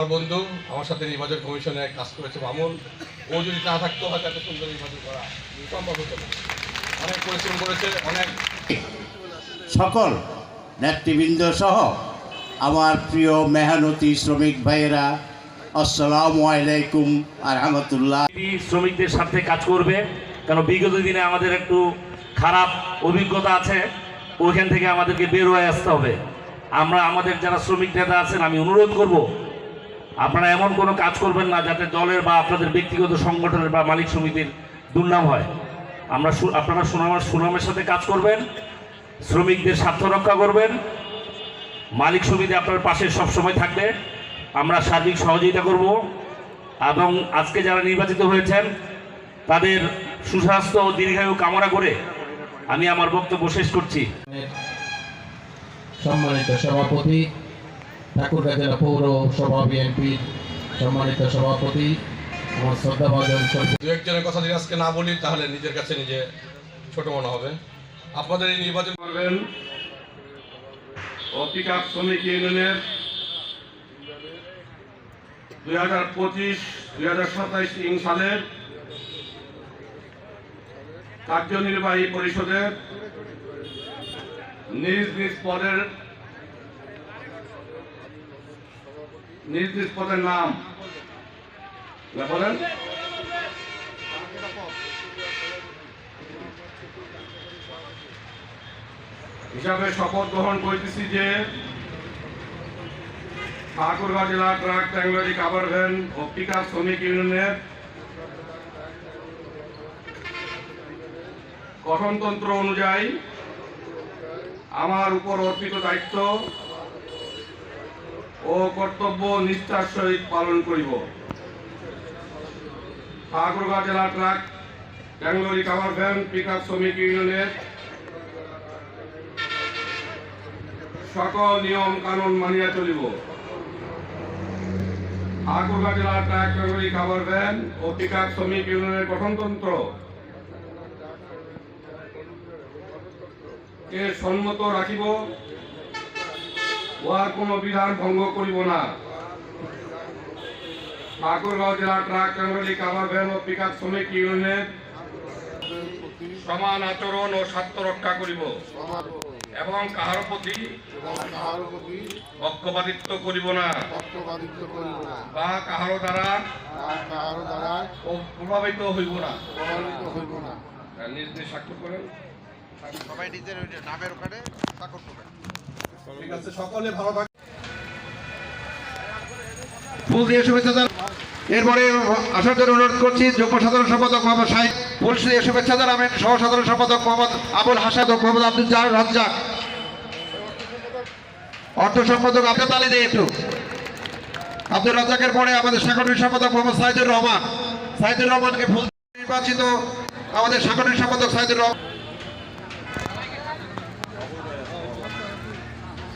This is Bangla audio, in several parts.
আমার বন্ধু আমার সাথে নির্বাচন কমিশনে কাজ করেছে মামুন ও যদি না থাকতো হয়তো এত সুন্দর নির্বাচন করা সম্ভব হতো অনেক পরিশ্রম করেছে অনেক সকল নেতৃবৃন্দ সহ আমার প্রিয় মেহনতি শ্রমিক ভাইয়েরা আসসালামু আলাইকুম আর রহমতুল্লাহ। শ্রমিকদের সাথে কাজ করবে কারণ বিগত দিনে আমাদের একটু খারাপ অভিজ্ঞতা আছে ওইখান থেকে আমাদেরকে বের হয়ে আসতে হবে। আমরা আমাদের যারা শ্রমিক নেতা আছেন আমি অনুরোধ করব আপনারা এমন কোনো কাজ করবেন না যাতে দলের বা আপনাদের ব্যক্তিগত সংগঠনের বা মালিক সমিতির দুর্নাম হয়। আমরা আপনারা সুনামের সুনামের সাথে কাজ করবেন, শ্রমিকদের স্বার্থ রক্ষা করবেন, মালিক সমিতি আপনার পাশে সবসময় থাকবে। আমরা সার্বিক সহযোগিতা করব এবং আজকে যারা নির্বাচিত হয়েছেন, তাদের সুস্বাস্থ্য ও দীর্ঘায়ু কামনা করে আমি আমার বক্তব্য শেষ করছি। সম্মানিত সভাপতি ঠাকুরগাঁ জেলা পৌর সভা বিএনপির সম্মানিত সভাপতি, আমার শ্রদ্ধাভাজন দু একজনের কথা যদি আজকে না বলি, তাহলে নিজের কাছে নিজে ছোট মনে হবে। আপনাদের এই নির্বাচন করবেন আপ শ্রমিক ইউনিয়নের দুই হাজার পঁচিশ, দুই হাজার সাতাইশ ইং সালের কার্যনির্বাহী পরিষদের নিজ নিজ পদের নিজ পদের নাম বলেন। হিসাবে শপথ গ্রহণ করতেছি যে, ঠাকুরগাঁ জেলা truck tank lorry cover van ও পিকআপ শ্রমিক ইউনিয়নের গঠনতন্ত্র অনুযায়ী আমার উপর অর্পিত দায়িত্ব ও কর্তব্য নিষ্ঠার সহিত পালন করিব। ঠাকুরগাঁ জেলা truck tank lorry cover van, pickup শ্রমিক ইউনিয়নের সকল নিয়ম কানুন মানিয়া চলিব। ঠাকুরগাঁ জেলা ট্রাক নগরী খাবার ভ্যান ও পিকআপ শ্রমিক ইউনিয়নের গঠনতন্ত্র কে সম্মত রাখিব। উহার কোনো বিধান ভঙ্গ করিব না। ঠাকুরগাঁও জেলা ট্রাক নগরী খাবার ভ্যান ও পিকআপ শ্রমিক ইউনিয়নের সমান আচরণ ও স্বার্থ রক্ষা করিব এবং কাহার প্রতি পক্ষপাতিত্ব করিব না বা কাহার দ্বারা প্রভাবিত হইব না। নিজ নিজ স্বাক্ষর করেন সবাই নিজের নামের ওখানে স্বাক্ষর করবেন ফুল দিয়ে শুভেচ্ছা এরপরে অনুরোধ করছি সাধারণ সম্পাদক মোহাম্মদ সাহেব ফুল দিয়ে শুভেচ্ছা জানাবেন। সম্পাদক মোহাম্মদ আবুল হাসাদক মোহাম্মদ আব্দুল রাজ্জাক। অর্থ সম্পাদক আপনার তালি দিয়ে একটু। আব্দুল রাজ্জাকের পরে আমাদের সাংগঠনিক সম্পাদক মোহাম্মদ সাইদুর রহমান। সাইদুর রহমানকে ফুল নির্বাচিত আমাদের সাংগঠনিক সম্পাদক সাইদুর রহমান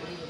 frío.